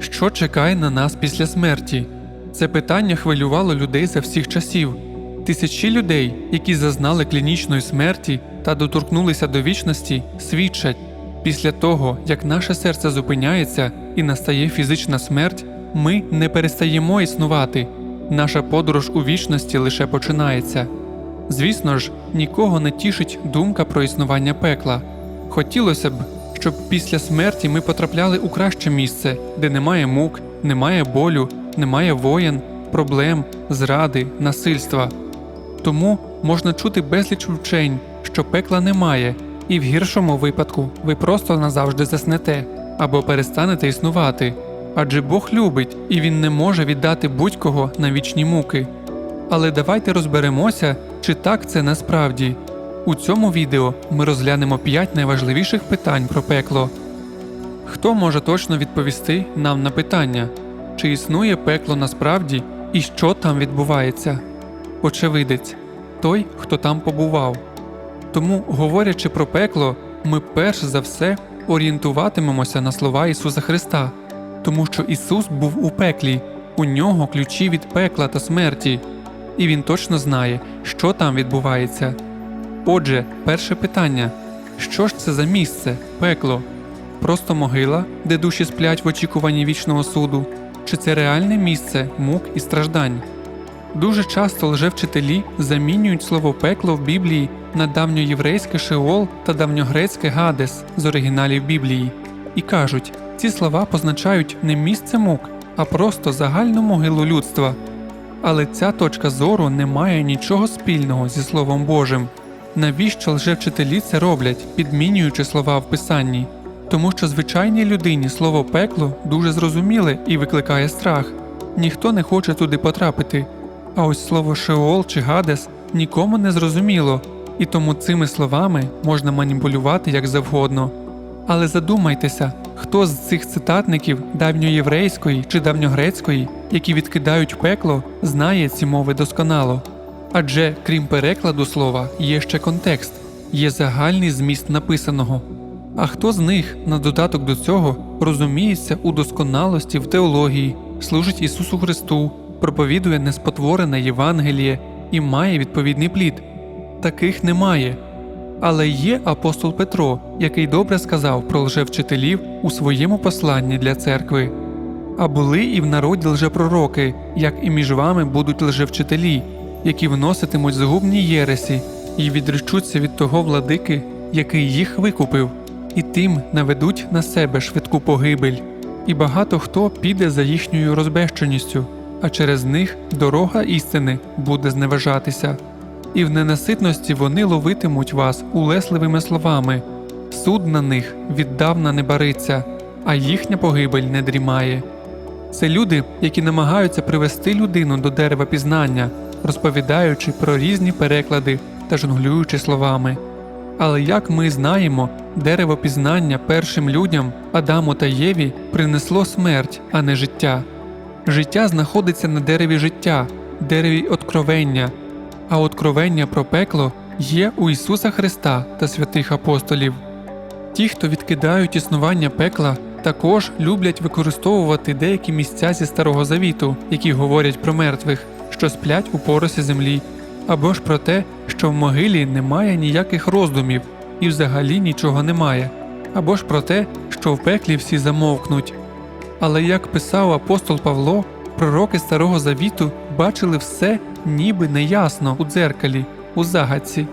Що чекає на нас після смерті? Це питання хвилювало людей за всіх часів. Тисячі людей, які зазнали клінічної смерті та доторкнулися до вічності, свідчать після того, як наше серце зупиняється і настає фізична смерть, ми не перестаємо існувати. Наша подорож у вічності лише починається. Звісно ж, нікого не тішить думка про існування пекла. Хотілося б, щоб після смерті ми потрапляли у краще місце, де немає мук, немає болю, немає воєн, проблем, зради, насильства. Тому можна чути безліч вчень, що пекла немає, і в гіршому випадку ви просто назавжди заснете або перестанете існувати. Адже Бог любить і Він не може віддати будь-кого на вічні муки. Але давайте розберемося, чи так це насправді. У цьому відео ми розглянемо 5 найважливіших питань про пекло. Хто може точно відповісти нам на питання, чи існує пекло насправді і що там відбувається? Очевидець той, хто там побував. Тому, говорячи про пекло, ми перш за все орієнтуватимемося на слова Ісуса Христа, тому що Ісус був у пеклі, у нього ключі від пекла та смерті, і Він точно знає, що там відбувається. Отже, перше питання: що ж це за місце, пекло? Просто могила, де душі сплять в очікуванні вічного суду, чи це реальне місце мук і страждань? Дуже часто лжевчителі замінюють слово пекло в Біблії на давньоєврейське шеол та давньогрецьке гадес з оригіналів Біблії і кажуть, ці слова позначають не місце мук, а просто загальну могилу людства. Але ця точка зору не має нічого спільного зі Словом Божим. Навіщо лжевчителі це роблять, підмінюючи слова в писанні? Тому що звичайній людині слово пекло дуже зрозуміле і викликає страх. Ніхто не хоче туди потрапити. А ось слово Шеол чи Гадес нікому не зрозуміло, і тому цими словами можна маніпулювати як завгодно. Але задумайтеся, хто з цих цитатників давньоєврейської чи давньогрецької, які відкидають пекло, знає ці мови досконало. Адже крім перекладу слова, є ще контекст, є загальний зміст написаного. А хто з них, на додаток до цього, розуміється у досконалості в теології, служить Ісусу Христу, проповідує неспотворене Євангеліє і має відповідний плід? Таких немає. Але є апостол Петро, який добре сказав про лжевчителів у своєму посланні для церкви. А були і в народі лжепророки, як і між вами будуть лжевчителі, які вноситимуть згубні єресі і відречуться від того владики, який їх викупив, і тим наведуть на себе швидку погибель. І багато хто піде за їхньою розбещеністю, а через них дорога істини буде зневажатися. І в ненаситності вони ловитимуть вас улесливими словами. Суд на них віддавна не бариться, а їхня погибель не дрімає. Це люди, які намагаються привести людину до дерева пізнання, розповідаючи про різні переклади та жонглюючи словами. Але як ми знаємо, дерево пізнання першим людям, Адаму та Єві, принесло смерть, а не життя. Життя знаходиться на дереві життя, дереві откровення, а откровення про пекло є у Ісуса Христа та святих апостолів. Ті, хто відкидають існування пекла, також люблять використовувати деякі місця зі Старого Завіту, які говорять про мертвих, що сплять у поросі землі, або ж про те, що в могилі немає ніяких роздумів і взагалі нічого немає, або ж про те, що в пеклі всі замовкнуть. Але як писав апостол Павло, пророки Старого Завіту бачили все ніби неясно у дзеркалі, у загадці.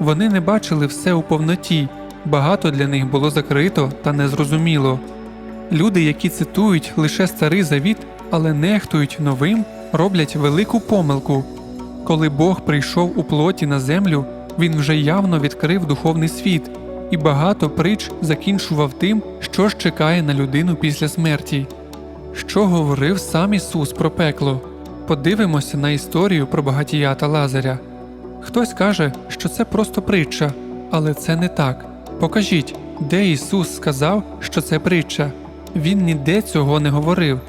Вони не бачили все у повноті, багато для них було закрито та незрозуміло. Люди, які цитують лише старий завіт, але нехтують новим, роблять велику помилку. Коли Бог прийшов у плоті на землю, він вже явно відкрив духовний світ, і багато притч закінчував тим, що ж чекає на людину після смерті. Що говорив сам Ісус про пекло? Подивимося на історію про багатія та Лазаря. Хтось каже, що це просто притча, але це не так. Покажіть, де Ісус сказав, що це притча. Він ніде цього не говорив.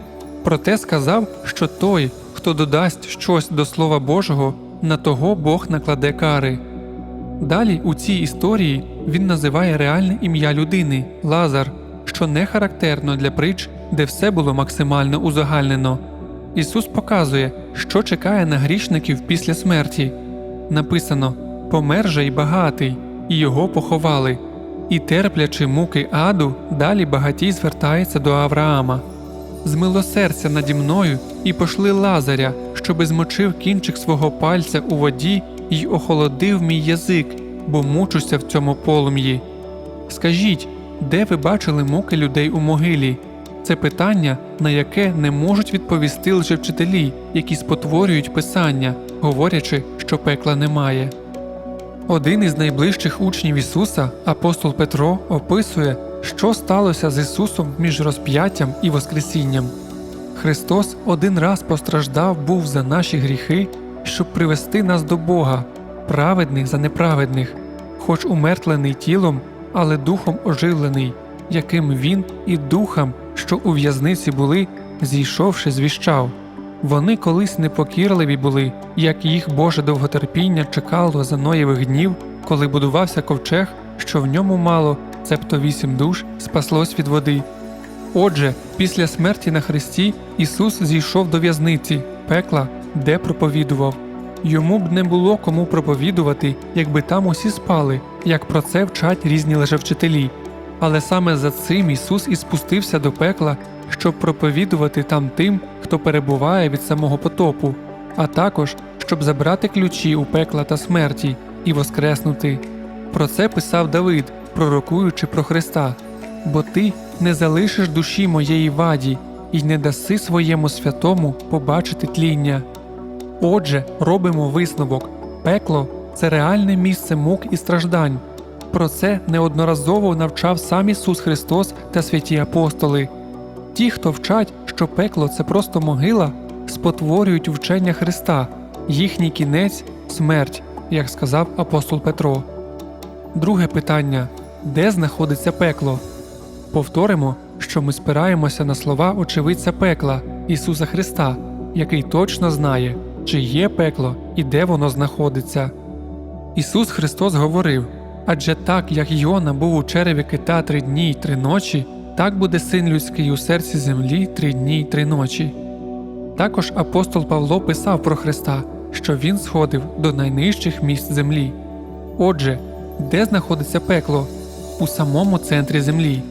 Проте сказав, що той, хто додасть щось до Слова Божого, на того Бог накладе кари. Далі у цій історії він називає реальне ім'я людини Лазар, що не характерно для притч, де все було максимально узагальнено. Ісус показує, що чекає на грішників після смерті. Написано Помер же й багатий, і його поховали. І терплячи муки аду, далі багатій звертається до Авраама. Змилосердься наді мною і пошли лазаря, щоби змочив кінчик свого пальця у воді й охолодив мій язик, бо мучуся в цьому полум'ї. Скажіть, де ви бачили муки людей у могилі? Це питання, на яке не можуть відповісти лжевчителі, які спотворюють писання, говорячи, що пекла немає. Один із найближчих учнів Ісуса, апостол Петро, описує, що сталося з Ісусом між розп'яттям і Воскресінням. Христос один раз постраждав був за наші гріхи, щоб привести нас до Бога, праведних за неправедних, хоч умертвлений тілом, але духом оживлений, яким Він і духам, що у в'язниці були, зійшовши, звіщав. Вони колись непокірливі були, як їх Боже довготерпіння чекало за Ноєвих днів, коли будувався ковчег, що в ньому мало, цебто вісім душ, спаслось від води. Отже, після смерті на Христі Ісус зійшов до в'язниці, пекла, де проповідував. Йому б не було кому проповідувати, якби там усі спали, як про це вчать різні лежавчителі. Але саме за цим Ісус і спустився до пекла, щоб проповідувати там тим, хто перебуває від самого потопу, а також щоб забрати ключі у пекла та смерті і воскреснути. Про це писав Давид, пророкуючи про Христа. Бо ти не залишиш душі моєї ваді і не даси своєму святому побачити тління. Отже, робимо висновок пекло це реальне місце мук і страждань. Про це неодноразово навчав сам Ісус Христос та святі апостоли. Ті, хто вчать, що пекло це просто могила, спотворюють вчення Христа, їхній кінець смерть, як сказав апостол Петро. Друге питання де знаходиться пекло? Повторимо, що ми спираємося на слова очевидця пекла Ісуса Христа, який точно знає, чи є пекло і де воно знаходиться. Ісус Христос говорив адже так, як Йона був у череві кита три дні й три ночі, так буде син людський у серці землі три дні й три ночі. Також апостол Павло писав про Христа, що Він сходив до найнижчих місць землі. Отже, де знаходиться пекло? У самому центрі землі.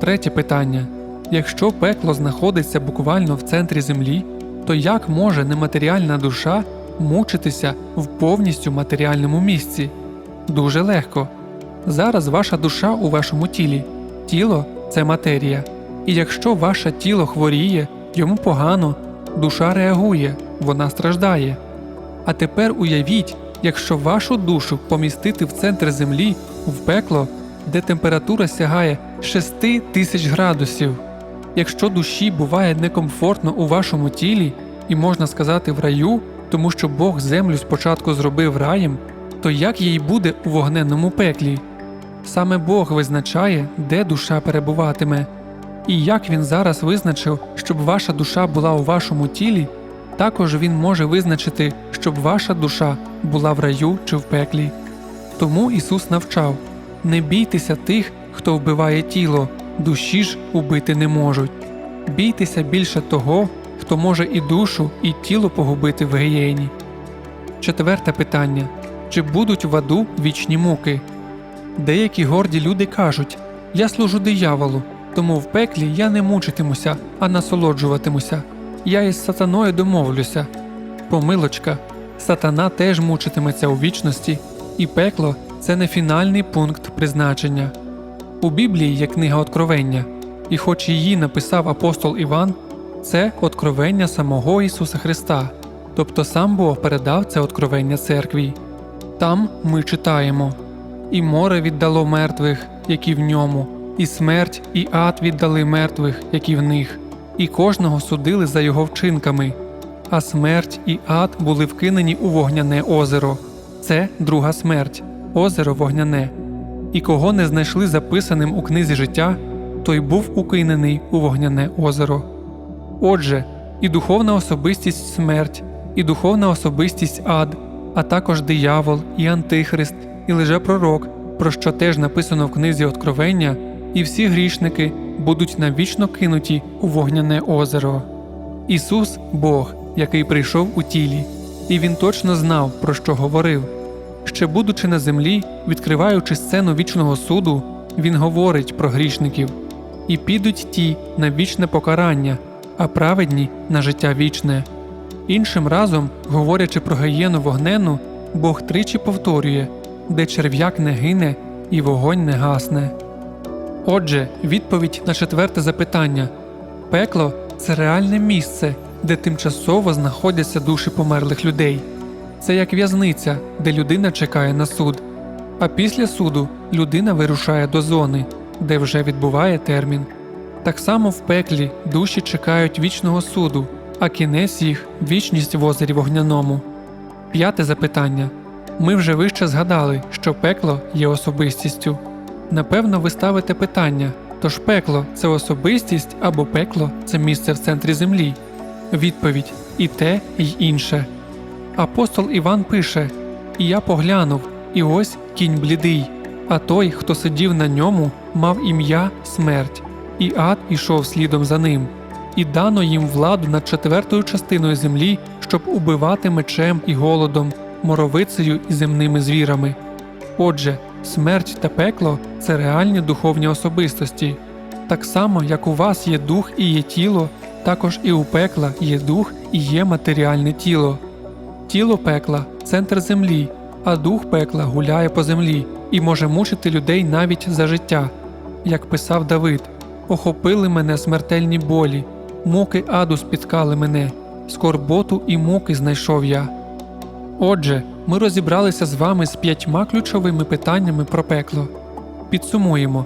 Третє питання: якщо пекло знаходиться буквально в центрі землі, то як може нематеріальна душа мучитися в повністю матеріальному місці? Дуже легко. Зараз ваша душа у вашому тілі. Тіло це матерія. І якщо ваше тіло хворіє, йому погано, душа реагує, вона страждає. А тепер уявіть, якщо вашу душу помістити в центр землі, в пекло, де температура сягає 6 тисяч градусів. Якщо душі буває некомфортно у вашому тілі, і можна сказати в раю, тому що Бог землю спочатку зробив раєм, то як їй буде у вогненному пеклі? Саме Бог визначає, де душа перебуватиме. І як він зараз визначив, щоб ваша душа була у вашому тілі, також він може визначити, щоб ваша душа була в раю чи в пеклі. Тому Ісус навчав не бійтеся тих, хто вбиває тіло, душі ж убити не можуть. Бійтеся більше того, хто може і душу, і тіло погубити в гієні. Четверте питання чи будуть в аду вічні муки? Деякі горді люди кажуть Я служу дияволу, тому в пеклі я не мучитимуся, а насолоджуватимуся. Я із сатаною домовлюся. Помилочка, сатана теж мучитиметься у вічності, і пекло це не фінальний пункт призначення. У Біблії є книга Откровення, і хоч її написав апостол Іван, це откровення самого Ісуса Христа, тобто сам Бог передав це откровення церкві. Там ми читаємо і море віддало мертвих, які в ньому, і смерть, і ад віддали мертвих, які в них, і кожного судили за його вчинками, а смерть і ад були вкинені у вогняне озеро. Це друга смерть, озеро вогняне. І кого не знайшли записаним у книзі життя, той був укинений у вогняне озеро. Отже, і духовна особистість смерть, і духовна особистість ад, а також диявол, і антихрист, і лжепророк, про що теж написано в книзі Откровення, і всі грішники, будуть навічно кинуті у вогняне озеро. Ісус Бог, який прийшов у тілі, і Він точно знав, про що говорив. Ще будучи на землі, відкриваючи сцену вічного суду, Він говорить про грішників і підуть ті на вічне покарання, а праведні на життя вічне. Іншим разом, говорячи про гієну вогнену, Бог тричі повторює, де черв'як не гине і вогонь не гасне. Отже, відповідь на четверте запитання пекло це реальне місце, де тимчасово знаходяться душі померлих людей. Це як в'язниця, де людина чекає на суд. А після суду людина вирушає до зони, де вже відбуває термін. Так само в пеклі душі чекають вічного суду, а кінець їх вічність в озері вогняному. П'яте запитання. Ми вже вище згадали, що пекло є особистістю. Напевно, ви ставите питання: тож пекло це особистість або пекло це місце в центрі землі? Відповідь і те, і інше. Апостол Іван пише: І я поглянув, і ось кінь блідий, а той, хто сидів на ньому, мав ім'я смерть, і ад ішов слідом за ним, і дано їм владу над четвертою частиною землі, щоб убивати мечем і голодом, моровицею і земними звірами. Отже, смерть та пекло це реальні духовні особистості. Так само, як у вас є дух і є тіло, також і у пекла є дух і є матеріальне тіло. Тіло пекла центр землі, а дух пекла гуляє по землі і може мучити людей навіть за життя. Як писав Давид: Охопили мене смертельні болі, муки аду спіткали мене, скорботу і муки знайшов я. Отже, ми розібралися з вами з п'ятьма ключовими питаннями про пекло. Підсумуємо: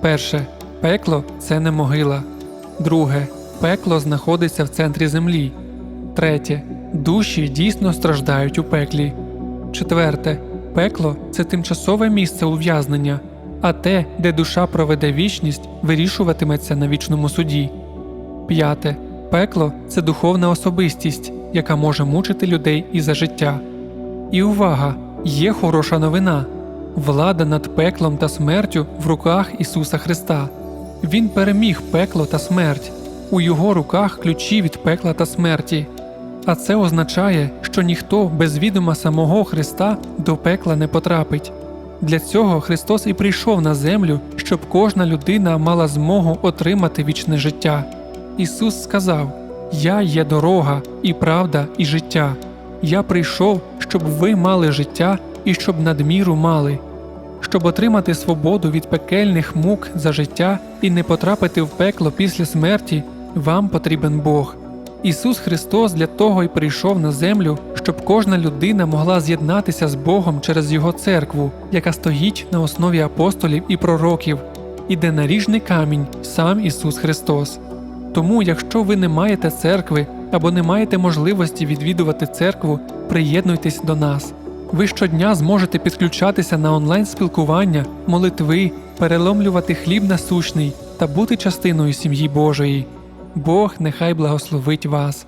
перше, пекло це не могила. Друге, пекло знаходиться в центрі землі. Третє. Душі дійсно страждають у пеклі. Четверте. Пекло це тимчасове місце ув'язнення, а те, де душа проведе вічність, вирішуватиметься на вічному суді. П'яте. Пекло це духовна особистість, яка може мучити людей і за життя. І увага! Є хороша новина. Влада над пеклом та смертю в руках Ісуса Христа. Він переміг пекло та смерть. У його руках ключі від пекла та смерті. А це означає, що ніхто без відома самого Христа до пекла не потрапить. Для цього Христос і прийшов на землю, щоб кожна людина мала змогу отримати вічне життя. Ісус сказав: Я є дорога, і правда, і життя. Я прийшов, щоб ви мали життя і щоб надміру мали. Щоб отримати свободу від пекельних мук за життя і не потрапити в пекло після смерті, вам потрібен Бог. Ісус Христос для того й прийшов на землю, щоб кожна людина могла з'єднатися з Богом через Його церкву, яка стоїть на основі апостолів і пророків, і де наріжний камінь сам Ісус Христос. Тому, якщо ви не маєте церкви або не маєте можливості відвідувати церкву, приєднуйтесь до нас. Ви щодня зможете підключатися на онлайн спілкування, молитви, переломлювати хліб насущний та бути частиною сім'ї Божої. Бог нехай благословить вас.